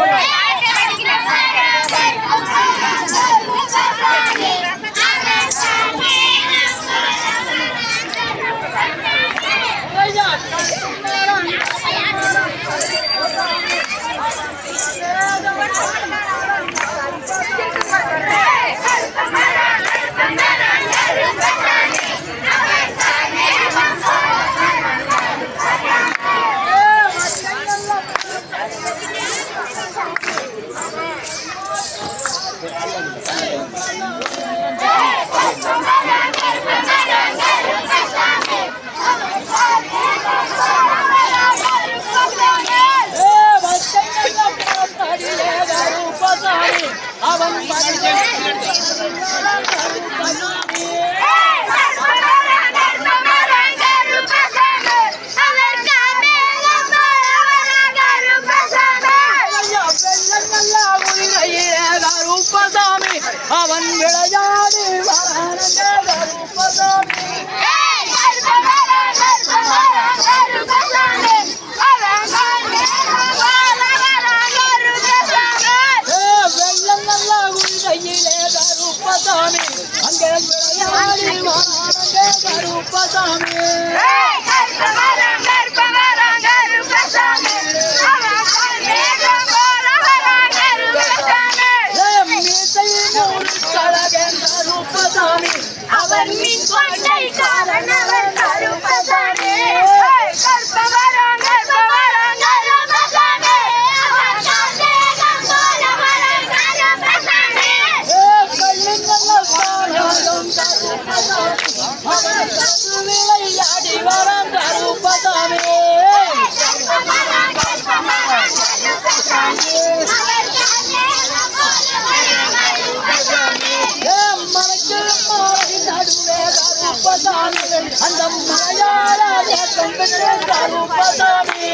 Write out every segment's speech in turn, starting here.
Yeah. அவன் விளையாடி வரானங்க ரூபசாமி ஏ, வெள்ளம் நல்லா உயிரையிலே கருப்பசாமி அங்கே விளையாடி கருப்பசாமி சாமி. அவர் மின் கொண்டை காரணவர் கருப்பசாமி கற்பவரம் காந்தேகம் போலவரம் கருப்பசாமி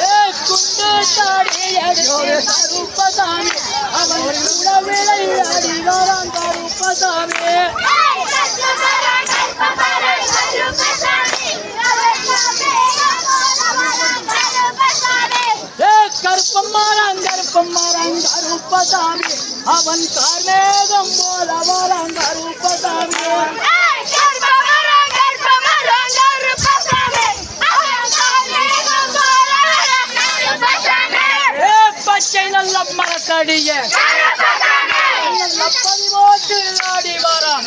ஏ, குண்டு தாடி எடுத்து அவன் கூட விளையாடி வரான் கருப்பசாமி. அவன் கார்மேகம் போல வரான் கருப்பசாமி ஏ பச்சை நல்ல மரத்தடிய. நல்ல பதிவோட்டு ஆடி வரான்.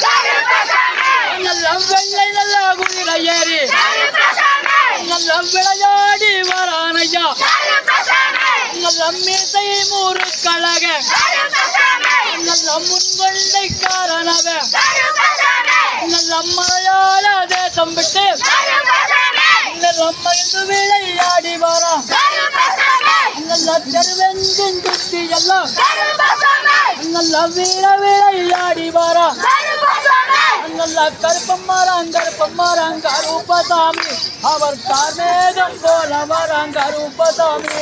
நல்ல வெள்ளை நல்ல குதிரை ஏறி நல்ல விளையாடி வரான் ஐயா மூறு கழக நல்ல முன்கொண்டைக்காரனவன் நல்ல தேசம் விட்டு. நல்ல மகிழ்ந்து விளையாடி வரான் நல்ல தெருவெங்கும் சுத்தி எல்லாம் நல்ல வீர விளையாடி வரான் நல்ல கருப்பம்மாறான் கருப்பம்மாறான் கருப்பசாமி. அவர் கார்மேகம் போல வராங்க கருப்பசாமி.